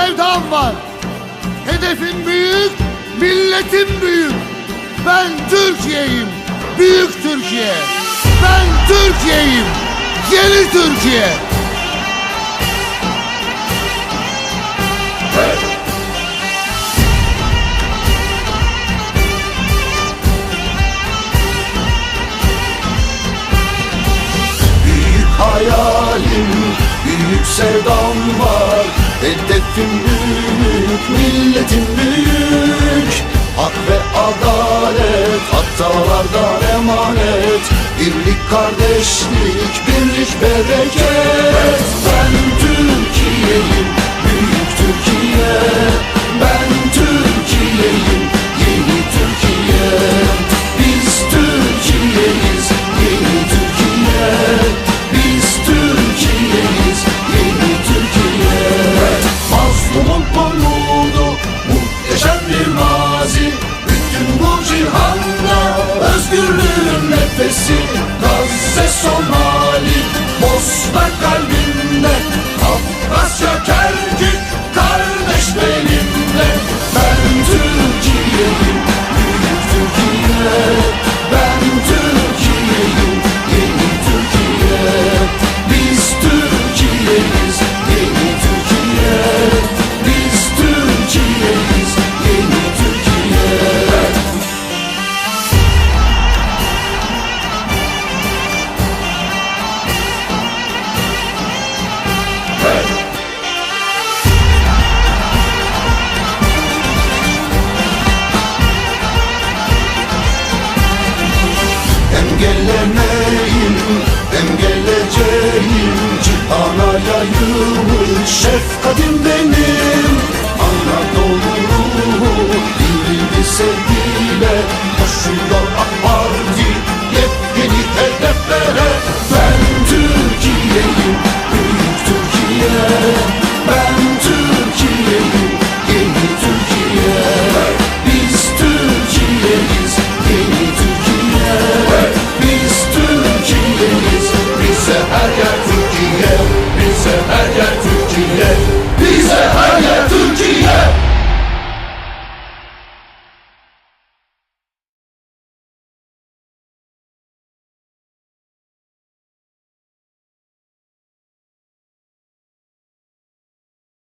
sevdam var. Hedefim büyük, milletim büyük. Ben Türkiye'yim, büyük Türkiye. Ben Türkiye'yim, yeni Türkiye. Büyük hayalim, büyük sevdam var Hedefim büyük, milletim büyük. Hak ve adalet, hatalardan emanet. Birlik, kardeşlik, birlik, bereket. Ben Türkiye'yim, nefesi engellemeyin Ben geleceğim cihana yayılmış Şefkatim benim. Anadolu'lu Dilini sevgiyle koşuyor AK Parti. Yepyeni hedeflere Ben Türkiye'yim Büyük Türkiye.